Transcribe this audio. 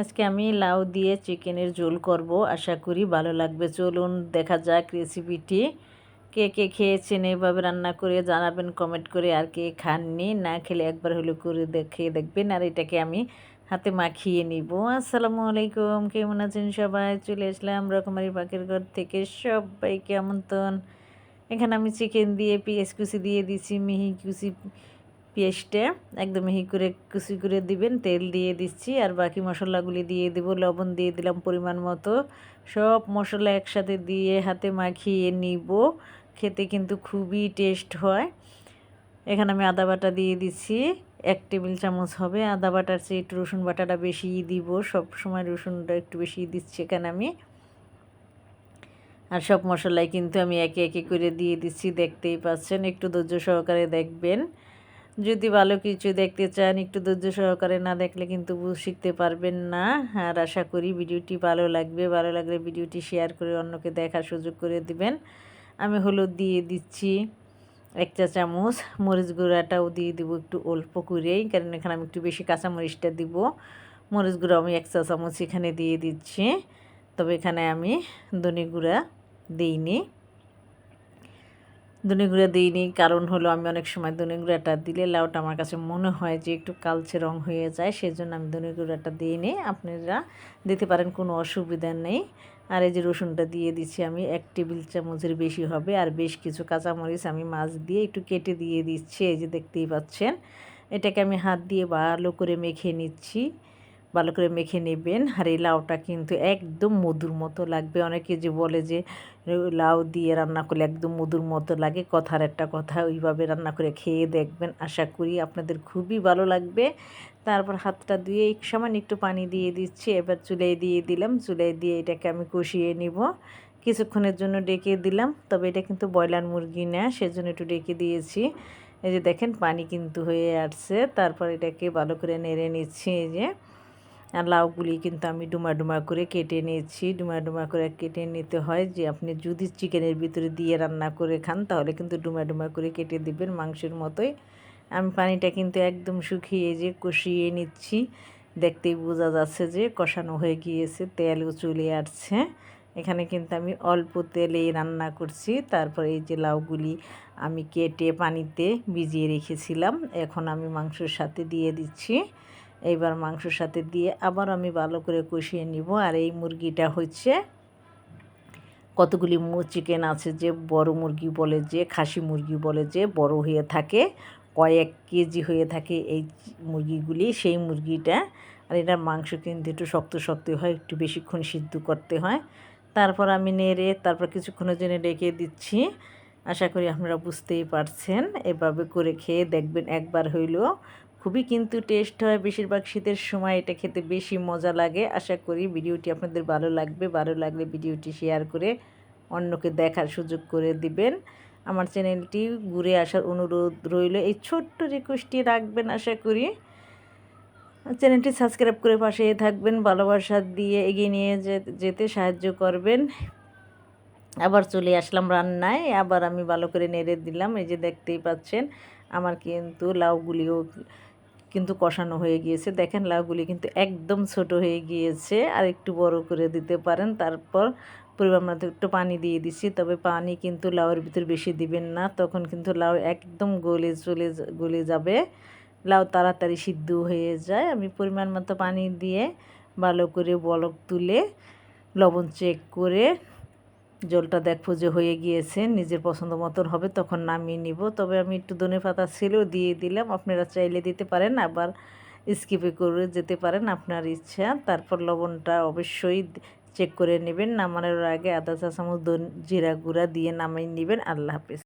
আজকে আমি লাউ দিয়ে চিকেনের ঝোল করব, আশা করি ভালো লাগবে। চলুন, দেখা যাক রেসিপিটি কে কে খেয়েছেন এইভাবে রান্না করে জানাবেন কমেন্ট করে আর কে খাননি। না খেলে একবার হলে করে দেখে দেখবেন। আর এটাকে আমি হাতে মাখিয়ে নিব। আসসালামু আলাইকুম, কেমন আছেন সবাই? চলে আসলাম রকমারি পাখির ঘর থেকে। সবাইকে আমন্ত্রণ। এখানে আমি চিকেন দিয়ে, পেঁয়াজ কুচি দিয়ে দিছি মিহি কুচি পেঁয়াজটা একদম মিহি করে কুচি করে দিবেন, তেল দিয়ে দিচ্ছি। আর বাকি মশলাগুলি দিয়ে দেব, লবণ দিয়ে দিলাম পরিমাণ মতো। সব মশলা একসাথে দিয়ে হাতে মাখিয়ে নিব। খেতে কিন্তু খুবই টেস্ট হয়। এখানে আমি আদা বাটা দিয়ে দিচ্ছি। এক টেবিল চামচ হবে। আদা বাটার চেয়ে একটু রসুন বাটাটা বেশি দিব। সব সময় রসুনটা একটু বেশি দিচ্ছি এখানে আমি। আর সব মশলাই কিন্তু আমি একে একে করে দিয়ে দিচ্ছি, দেখতেই পাচ্ছেন। একটু ধৈর্য সহকারে দেখবেন। যদি ভালো কিছু দেখতে চান, একটু ধৈর্য সহকারে না দেখলে কিন্তু শিখতে পারবেন না। আর আশা করি ভিডিওটি ভালো লাগবে। ভালো লাগলে ভিডিওটি শেয়ার করে অন্যকে দেখার সুযোগ করে দিবেন। আমি হলুদ দিয়ে দিচ্ছি এক চা চামচ, মরিচ গুঁড়াটাও দিয়ে দিব একটু অল্প করেই কারণ এখানে আমি একটু বেশি কাঁচা মরিচটা দিব। মরিচ গুঁড়া আমি এক চা চামচ এখানে দিয়ে দিচ্ছি। তবে এখানে আমি ধনে গুঁড়া দিইনি। ধনে গুঁড়া দিইনি। কারণ হলো আমি অনেক সময় ধনে গুঁড়াটা দিলে লাউটা আমার কাছে মনে হয় যে একটু কালচে রং হয়ে যায়, সেজন্য আমি ধনে গুঁড়াটা দিইনি। আপনারা দিতে পারেন, কোনো অসুবিধা নেই। আর এই যে রসুনটা দিয়ে দিচ্ছি আমি, এক টেবিল চামচের বেশি হবে। আর বেশ কিছু কাঁচামরিচ আমি মাছ দিয়ে একটু কেটে দিয়ে দিচ্ছি, এই যে দেখতেই পাচ্ছেন। এটাকে আমি হাত দিয়ে ভালো করে মেখে নিচ্ছি। ভালো করে মেখে নেবেন। আর এই লাউটা কিন্তু একদম মধুর মতো লাগবে। অনেকে যে বলে যে, লাউ দিয়ে রান্না করলে একদম মধুর মতো লাগে। কথার একটা কথা, ওইভাবে রান্না করে খেয়ে দেখবেন। আশা করি আপনাদের খুবই ভালো লাগবে। তারপর হাতটা ধুয়ে এক সামান্য একটু পানি দিয়ে দিচ্ছি। এবার চুলাই দিয়ে দিলাম। চুলাই দিয়ে এটাকে আমি কষিয়ে নিব। কিছুক্ষণের জন্য ডেকে দিলাম। তবে এটা কিন্তু ব্রয়লার মুরগি না, সেজন্য একটু ডেকে দিয়েছি। এই যে দেখেন, পানি কিন্তু হয়ে আসছে। তারপর এটাকে ভালো করে নেড়ে নিচ্ছি এই যে। লাউগুলি কিন্তু আমি ডুমা ডুমা করে কেটে নিয়েছি। ডুমা ডুমা করে কেটে নিতে হয় যে আপনি যদি চিকেনের ভিতরে দিয়ে রান্না করে খান তাহলে কিন্তু ডুমা ডুমা করে কেটে দিবেন মাংসের মতোই। আমি পানিটা কিন্তু একদম শুকিয়ে যে কষিয়ে নিচ্ছি। দেখতেই বোঝা যাচ্ছে যে কষানো হয়ে গিয়েছে, তেলও চলে আসছে। এখানে কিন্তু আমি অল্প তেলেই রান্না করছি। তারপর এই যে লাউগুলি আমি কেটে পানিতে ভিজিয়ে রেখেছিলাম, এখন আমি মাংসের সাথে দিয়ে দিচ্ছি। এইবার মাংসর সাথে দিয়ে আবার আমি ভালো করে কষিয়ে নিব। আর এই মুরগিটা হচ্ছে কতগুলি চিকেন আছে যে বড় মুরগি বলে যে, খাসি মুরগি বলে যে, বড় হয়ে থাকে, কয়েক কেজি হয়ে থাকে এই মুরগিগুলি, সেই মুরগিটা। আর এটার মাংস কিন্তু একটু শক্ত শক্ত হয়, একটু বেশিক্ষণ সিদ্ধ করতে হয়। তারপর আমি নেড়ে, তারপর কিছুক্ষণের জন্য রেখে দিচ্ছি। আশা করি আপনারা বুঝতেই পারছেন। এভাবে করে খেয়ে দেখবেন একবার হইলেও খুবই কিন্তু টেস্ট হয় বেশিরভাগ শীতের সময়, এটা খেতে বেশি মজা লাগে। আশা করি ভিডিওটি আপনাদের ভালো লাগবে। ভালো লাগলে ভিডিওটি শেয়ার করে অন্যকে দেখার সুযোগ করে দিবেন। আমার চ্যানেলটি ঘুরে আসার অনুরোধ রইল। এই ছোট্ট রিকোয়েস্টটি রাখবেন আশা করি। চ্যানেলটি সাবস্ক্রাইব করে পাশে থাকবেন। ভালোবাসা দিয়ে এগিয়ে নিয়ে যেতে সাহায্য করবেন। আবার চলে আসলাম রান্নায়। আবার আমি ভালো করে নেড়ে দিলাম। এই যে দেখতেই পাচ্ছেন আমার কিন্তু লাউগুলিও কিন্তু কষানো হয়ে গিয়েছে। দেখেন লাউগুলি কিন্তু একদম ছোট হয়ে গিয়েছে। আর একটু বড় করে দিতে পারেন, তারপর পরিমাণ মতো একটু পানি দিয়ে দিচ্ছি। তবে পানি কিন্তু লাউয়ের ভিতর বেশি দিবেন না, তখন কিন্তু লাউ একদম গলে চলে গলে যাবে। লাউ তাড়াতাড়ি সিদ্ধ হয়ে যায়। আমি পরিমাণ মতো পানি দিয়ে ভালো করে বলক তুলে লবণ চেক করে জলটা দেখব যে হয়ে গিয়েছে, নিজের পছন্দ মতন হবে তখন নামিয়ে নিব। তবে আমি একটু ধনে পাতা ছেলেও দিয়ে দিলাম। আপনারা চাইলে দিতে পারেন, আবার স্কিপে করে যেতে পারেন আপনার ইচ্ছা। তারপর লবণটা অবশ্যই চেক করে নেবেন। নামানোর আগে আদা চা চামচ জিরা গুঁড়া দিয়ে নামিয়ে নেবেন। আল্লাহ হাফিজ।